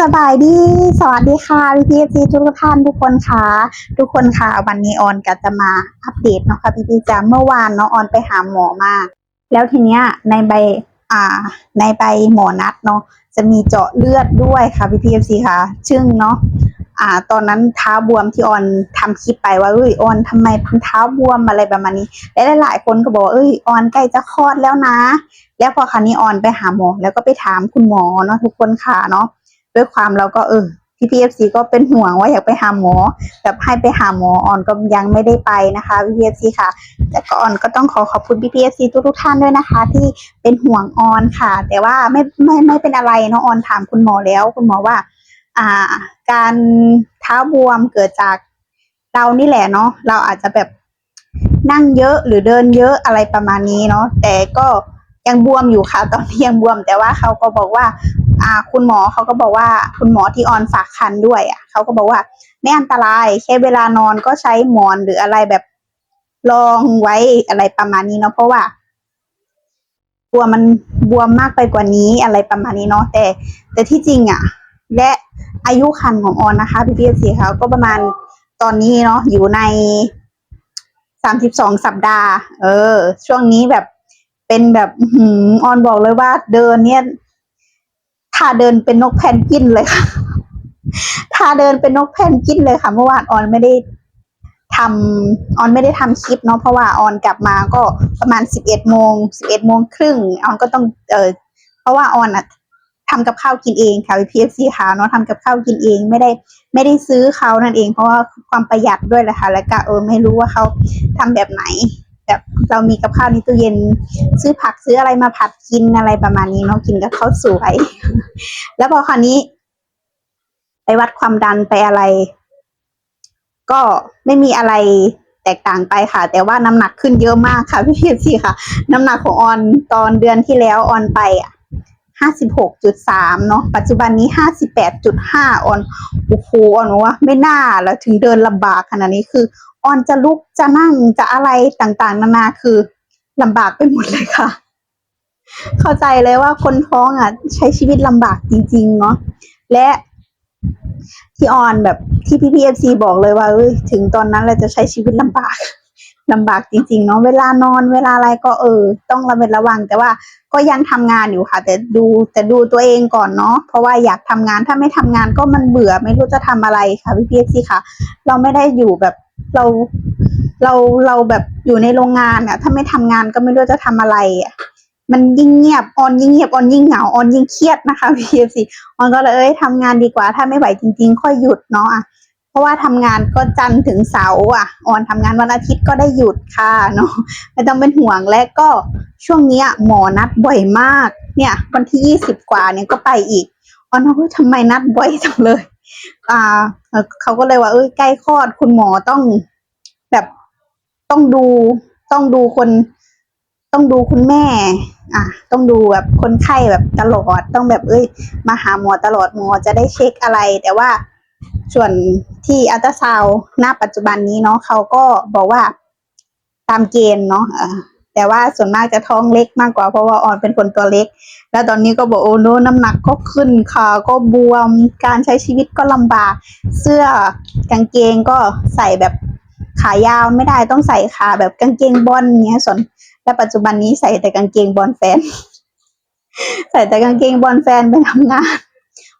สบายดี สวัสดีค่ะพี่พีทุกท่านทุกคนค่ะ ทุกคนค่ะ วันนี้ออนก็จะมาอัปเดตเนาะค่ะพี่พีจ้าเมื่อวานเนาะออนไปหาหมอมา แล้วทีเนี้ยในใบอ่า ในใบหมอนัดเนาะจะมีเจาะเลือดด้วยค่ะพี่พีเอฟซีค่ะซึ่งเนาะอ่า ตอนนั้นเท้าบวมที่ออนทำคลิปไปว่าเอ้ยออนทำไมเท้าบวมอะไรประมาณนี้และหลายๆคนก็บอกเอ้ยออนใกล้จะคลอดแล้วนะ แล้วพอคราวนี้ออนไปหาหมอ แล้วก็ไปถามคุณหมอเนาะทุกคนค่ะเนาะ ด้วยความเราก็เออพี่พีเอฟซีก็เป็นห่วงว่าอยากไปหาหมอแบบให้ไปหาหมอออนก็ยังไม่ได้ไปนะคะพี่พีเอฟซีค่ะแต่ก็ออนก็ต้องขอขอบคุณพี่พีเอฟซีทุกๆท่านด้วยนะคะ ที่เป็นห่วงออนค่ะ แต่ว่าไม่ไม่ไม่เป็นอะไรเนาะออนถามคุณหมอแล้ว คุณหมอว่า อ่า การเท้าบวมเกิดจากเรานี่แหละเนาะเราอาจจะแบบนั่งเยอะหรือเดินเยอะอะไรประมาณนี้เนาะแต่ก็ยังบวมอยู่ค่ะ ตอนนี้ยังบวมแต่ว่าเขาก็บอกว่า อ่าคุณหมอเขาก็บอกว่าคุณหมอที่ออนฝากคันด้วยอะเขาก็บอกว่าไม่อันตรายแค่เวลานอนก็ใช้หมอนหรืออะไรแบบรองไว้อะไรประมาณนี้เนาะเพราะว่าบวมมันบวมมากไปกว่านี้อะไรประมาณนี้เนาะแต่ แต่ที่จริงอะ และอายุคันของออนนะคะพี่พีสีเขาก็ประมาณตอนนี้เนาะอยู่ในสามสิบสองสัปดาห์ เออ ช่วงนี้แบบเป็นแบบอ่อหือออนบอกเลยว่าเดินเนี่ย ท่าเดินเป็นนกแพนกินเลยค่ะท่าเดินเป็นนกแพนกินเลยค่ะ เมื่อวานออนไม่ได้ทำออนไม่ได้ทำคลิปเนาะเพราะว่าออนกลับมาก็ประมาณสิบเอ็ดโมงสิบเอ็ดโมงครึ่งออนก็ต้องเออเพราะว่าออนอะทำกับข้าวกินเองค่ะพีเอฟซีค่ะเนาะทำกับข้าวกินเองไม่ได้ไม่ได้ซื้อเขานั่นเอง เพราะว่าความประหยัดด้วยแหละค่ะแล้วก็เออไม่รู้ว่าเขาทำแบบไหน แบบเรามีกับข้าวในตู้เย็น ซื้อผักซื้ออะไรมาผัดกินอะไรประมาณนี้เนาะกินกับข้าวสวย แล้วพอคราวนี้ ไปวัดความดันไปอะไร ก็ไม่มีอะไรแตกต่างไปค่ะ แต่ว่าน้ำหนักขึ้นเยอะมากค่ะพี่เพียซี่ค่ะ น้ำหนักของออนตอนเดือนที่แล้วออนไปอะห้าสิบหกจุดสามเนาะปัจจุบันนี้ห้าสิบแปดจุดห้าออนโอ้โหออนว่าไม่น่าแล้วถึงเดินลำบากขนาดนี้คือ ออนจะลุกจะนั่งจะอะไรต่างๆ นานาคือลำบากไปหมดเลยค่ะ เข้าใจเลยว่าคนท้องอะ ใช้ชีวิตลำบากจริง ๆ เนาะและที่ออนแบบที่พี่พีเอฟซีบอกเลยว่าเอ้ยถึงตอนนั้นเราจะใช้ชีวิตลำบากลำบากจริงๆเนาะเวลานอนเวลาอะไรก็เออ ต้องระมัดระวัง แต่ว่าก็ยังทำงานอยู่ค่ะ แต่ดูแต่ดูตัวเองก่อนเนาะเพราะว่าอยากทำงานถ้าไม่ทำงานก็มันเบื่อไม่รู้จะทำอะไรค่ะพี่พีเอฟซีค่ะ เราไม่ได้อยู่แบบ เราเราเราแบบอยู่ในโรงงานอะถ้าไม่ทำงานก็ไม่รู้จะทำอะไรอะมันยิ่งเงียบออนยิ่งเงียบออนยิ่งเหงาออนยิ่งเครียดนะคะพี่เอฟซีออนก็เลยเอ้ยทำงานดีกว่า ถ้าไม่ไหวจริง ๆ ค่อยหยุดเนาะอะเพราะว่าทำงานก็จันทร์ถึงเสาร์อะออนทำงานวันอาทิตย์ก็ได้หยุดค่ะเนาะไม่ต้องเป็นห่วงและก็ช่วงเนี้ยหมอนัดบ่อยมาก เนี่ย วันที่ยี่สิบกว่าเนี่ยก็ไปอีกออนว่าเฮ้ยทำไมนัดบ่อยจังเลย อ่าเขาก็เลยว่าเอ้ยใกล้คลอดคุณหมอต้องแบบต้องดูต้องดูคน ต้องดูคุณแม่ อะ ต้องดูแบบคนไข้แบบตลอดต้องแบบ เอ้ย มาหาหมอตลอดหมอจะได้เช็คอะไร แต่ว่าส่วนที่อัลตราซาวด์ณปัจจุบันนี้เนาะเขาก็บอกว่าตามเกณฑ์เนาะ แต่ว่าส่วนมากจะท้องเล็กมากกว่าเพราะว่าออนเป็นคนตัวเล็ก แล้วตอนนี้ก็บอกโอ้โนน้ำหนักก็ขึ้นขาก็บวมการใช้ชีวิตก็ลำบาก เสื้อกางเกงก็ใส่แบบขายาวไม่ได้ต้องใส่ขาแบบกางเกงบอลเงี้ยส่วนและปัจจุบันนี้ใส่แต่กางเกงบอลแฟน ใส่แต่กางเกงบอลแฟนไปทำงาน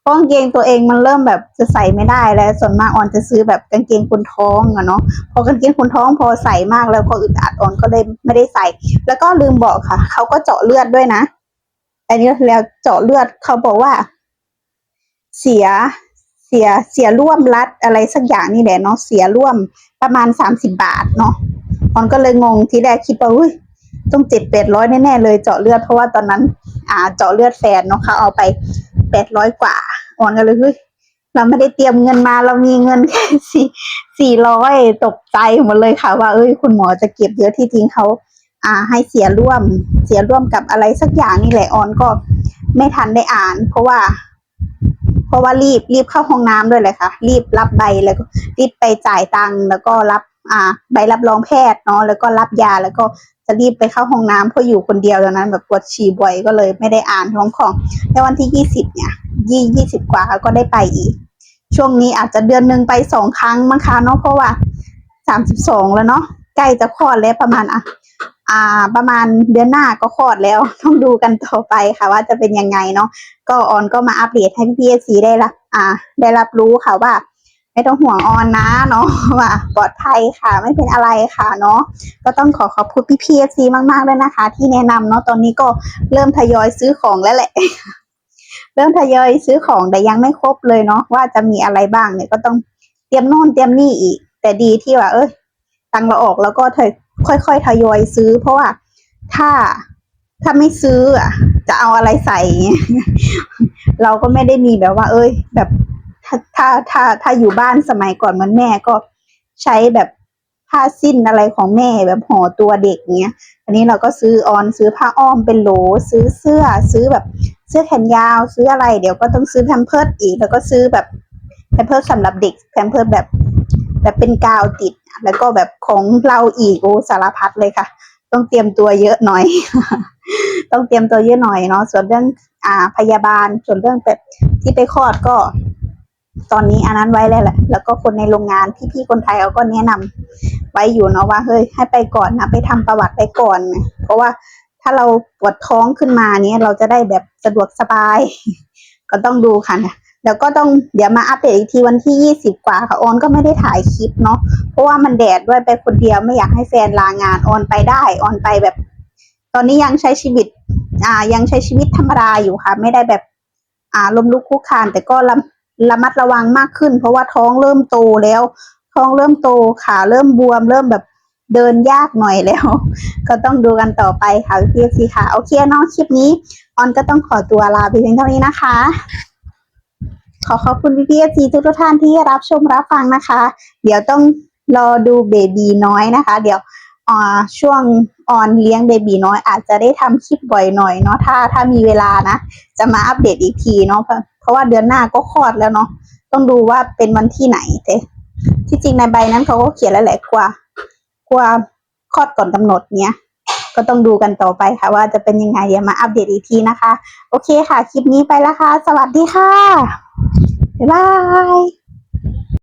กางเกงตัวเองมันเริ่มแบบจะใส่ไม่ได้แล้ว ส่วนมากออนจะซื้อแบบกางเกงคนท้องอะเนาะพอกางเกงคนท้องพอใส่มากแล้วพออึดอัดออนก็เลยไม่ได้ใส่ แล้วก็ลืมบอกค่ะเขาก็เจาะเลือดด้วยนะอันนี้แล้วเจาะเลือดเขาบอกว่า เสียเสียเสียร่วมรัดอะไรสักอย่างนี่แหละเนาะเสียร่วมประมาณสามสิบบาทเนาะออนก็เลยงงทีแรกคิดว่าอุ้ยต้องเจ็ดแปดร้อยแน่ๆเลยเจาะเลือดเพราะว่าตอนนั้น อ่า เจาะเลือดแฟนเนาะเขาเอาไปแปดร้อยกว่า ออนก็เลยเฮ้ยเราไม่ได้เตรียมเงินมาเรามีเงินแค่สี่สี่ร้อยตกใจหมดเลยค่ะ ว่าเอ้ยคุณหมอจะเก็บเยอะที่จริงเขาอ่า ให้เสียร่วม เสียร่วมกับอะไรสักอย่างนี่แหละออนก็ไม่ทันได้อ่าน เพราะว่า เพราะว่ารีบรีบเข้าห้องน้ำด้วยเลยค่ะ รีบรับใบแล้วก็รีบไปจ่ายตังค์แล้วก็รับ อ่า ใบรับรองแพทย์เนาะแล้วก็รับยาแล้วก็จะรีบไปเข้าห้องน้ำเพราะอยู่คนเดียวตอนนั้น แบบปวดฉี่บ่อยก็เลยไม่ได้อ่านท้องของในวันที่ยี่สิบเนี่ย ยี่ยี่สิบกว่าก็ได้ไปอีก ช่วงนี้อาจจะเดือนหนึ่งไปสองครั้งมั้งคะเนาะเพราะว่าสามสิบสองแล้วเนาะใกล้จะคลอดแล้วประมาณอะอ่า ประมาณเดือนหน้าก็คลอดแล้วต้องดูกันต่อไปค่ะ ว่าจะเป็นยังไงเนาะก็ออนก็มาอัปเดตให้พี่เอซีได้รับอ่า ได้รับรู้ค่ะว่าไม่ต้องห่วงออนนะเนาะว่าปลอดภัยค่ะไม่เป็นอะไรค่ะเนาะก็ต้องขอขอบคุณพี่พีเอซีมากๆเลยนะคะ ที่แนะนำเนาะตอนนี้ก็เริ่มทยอยซื้อของแล้วแหละ เริ่มทยอยซื้อของแต่ยังไม่ครบเลยเนาะว่าจะมีอะไรบ้างเนี่ยก็ต้องเตรียมโน่นเตรียมนี่อีก แต่ดีที่ว่า เอ้ยตังเราออกแล้วก็ค่อยๆทยอยซื้อ เพราะว่าถ้าถ้าไม่ซื้ออะ จะเอาอะไรใส่ เราก็ไม่ได้มีแบบว่า เอ้ย แบบถ้าถ้าถ้าถ้าอยู่บ้านสมัยก่อนเหมือนแม่ก็ใช้แบบผ้าสิ้นอะไรของแม่แบบห่อตัวเด็กเงี้ยอันนี้เราก็ซื้อออนซื้อผ้าอ้อมเป็นโหลซื้อเสื้อซื้อแบบ เสื้อแขนยาวซื้ออะไร เดี๋ยวก็ต้องซื้อแพมเพิร์ดอีก แล้วก็ซื้อแบบแพมเพิร์ดสำหรับเด็กแพมเพิร์ดแบบแบบเป็นกาวติด แล้วก็แบบของเราอีกโอ้สารพัดเลยค่ะ ต้องเตรียมตัวเยอะหน่อย ต้องเตรียมตัวเยอะหน่อยเนาะส่วนเรื่องอ่าพยาบาลส่วนเรื่องแบบที่ไปคลอดก็ ตอนนี้อันนั้นไว้แล้วแหละ แล้วก็คนในโรงงานพี่ๆคนไทยเขาก็แนะนำไว้อยู่เนาะว่าเฮ้ยให้ไปก่อนนะไปทำประวัติไปก่อนนะเพราะว่า ถ้าเราปวดท้องขึ้นมาเนี้ยเราจะได้แบบสะดวกสบาย ก็ต้องดูค่ะนะเดี๋ยวก็ต้องเดี๋ยวมาอัปเดตอีกทีวันที่ยี่สิบกว่าค่ะออนก็ไม่ได้ถ่ายคลิปเนาะเพราะว่ามันแดดด้วยไปคนเดียวไม่อยากให้แฟนลางานออนไปได้ออนไปแบบ ตอนนี้ยังใช้ชีวิต อ่ายังใช้ชีวิตธรรมดาอยู่ค่ะ ไม่ได้แบบ อ่าลมลุกคุกคาน แต่ก็ระระมัดระวังมากขึ้น เพราะว่าท้องเริ่มโตแล้ว ท้องเริ่มโตขาเริ่มบวมเริ่มแบบ เดินยากหน่อยแล้ว ก็ต้องดูกันต่อไปค่ะพี่ซีค่ะ โอเคเนาะคลิปนี้ ออนก็ต้องขอตัวลาไปเพียงเท่านี้นะคะ ขอขอบคุณพี่พีซีทุกทุกท่านที่รับชมรับฟังนะคะ เดี๋ยวต้องรอดูเบบีน้อยนะคะ เดี๋ยวอช่วงออนเลี้ยงเบบีน้อย อาจจะได้ทำคลิปบ่อยหน่อยเนาะถ้าถ้ามีเวลานะ จะมาอัปเดตอีกทีเนาะเพราะเพราะว่าเดือนหน้าก็คลอดแล้วเนาะต้องดูว่าเป็นวันที่ไหนแต่ที่จริงในใบนั้นเขาก็เขียนแล้วแหละกว่า กว่าคลอดก่อนกำหนดเนี้ย ก็ต้องดูกันต่อไปค่ะ ว่าจะเป็นยังไงเดี๋ยวมาอัปเดตอีกทีนะคะ โอเคค่ะ คลิปนี้ไปแล้วค่ะ สวัสดีค่ะ บ๊ายบาย